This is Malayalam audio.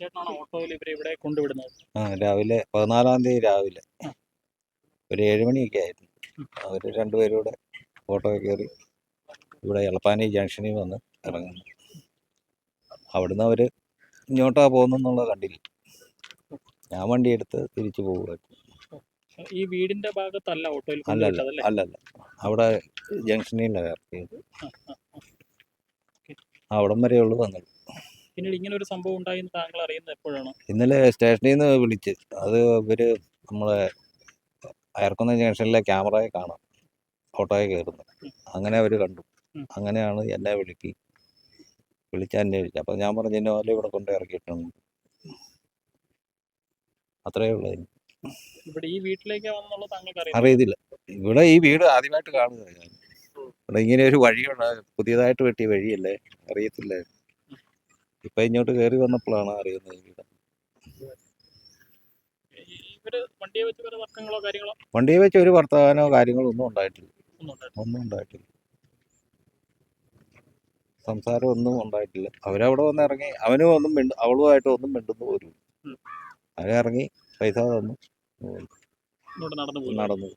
ചേട്ടനാണ് ഓട്ടോയിൽ ഇവരെ ഇവിടെ കൊണ്ടുവിടുന്നത്. ആ രാവിലെ പതിനാലാം തീയതി രാവിലെ. ഒരു ഏഴ് മണിയൊക്കെ ആയിരുന്നു. അവർ രണ്ടുപേരും കൂടെ ഓട്ടോ കയറി ഇവിടെ എളപ്പാനി ജംഗ്ഷനിൽ വന്ന് ഇറങ്ങുന്നു. അവിടുന്ന് അവർ ഇങ്ങോട്ടാ പോകുന്നെന്നുള്ളത് കണ്ടില്ല. ഞാൻ വണ്ടി എടുത്ത് തിരിച്ചു പോകുമായിരുന്നു ഈ വീടിന്റെ ഭാഗത്തല്ല ഓട്ടോയിൽ അല്ലല്ല അല്ലല്ല അവിടെ ജംഗ്ഷനിലാണ് ഇറക്കിയത്. അവിടം വരെയുള്ളൂ ഉള്ളു വന്നത്. പിന്നീട് ഇങ്ങനെ ഒരു സംഭവം ഉണ്ടായെന്ന് താങ്കൾ അറിയുന്നത് എപ്പോഴാണ്? ഇന്നലെ സ്റ്റേഷനിൽ നിന്ന് വിളിച്ച്. അത് ഇവർ നമ്മളെ അയർക്കുന്ന ജംഗ്ഷനിലെ ക്യാമറയെ കാണാം. ഫോട്ടോയെ കയറുന്നു അങ്ങനെ അവർ കണ്ടു. അങ്ങനെയാണ് എന്നെ വിളിക്കി വിളിച്ച് അന്വേഷിച്ചു അപ്പം ഞാൻ പറഞ്ഞു ഇന്നോലെ ഇവിടെ കൊണ്ട് ഇറക്കിയിട്ടുണ്ട്. അത്രയേ ഉള്ളൂ. ഇവിടെ ഈ വീട്ടിലേക്ക് അറിയത്തില്ല. ഇവിടെ ഈ വീട് ആദ്യമായിട്ട് കാണുക ഇവിടെ ഇങ്ങനെ ഒരു വഴിയുണ്ട്. പുതിയതായിട്ട് വെട്ടിയ വഴിയല്ലേ? അറിയത്തില്ല. ഇപ്പം ഇങ്ങോട്ട് കയറി വന്നപ്പോഴാണ് അറിയുന്നത് ഈ വീട്. ഇവർ വണ്ടിയെ വെച്ച് ഒരു വർത്തമാനോ കാര്യങ്ങളോ ഒന്നും ഉണ്ടായിട്ടില്ല. ഒന്നും ഉണ്ടായിട്ടില്ല. സംസാരം ഒന്നും ഉണ്ടായിട്ടില്ല. അവരവിടെ വന്ന് ഇറങ്ങി അവനും ഒന്നും മിണ്ട അവളുമായിട്ട് ഒന്നും മിണ്ടുന്നു പോലും അവരെ അവരിറങ്ങി പൈസ തന്നു. നടന്നു പോയി. നടന്നു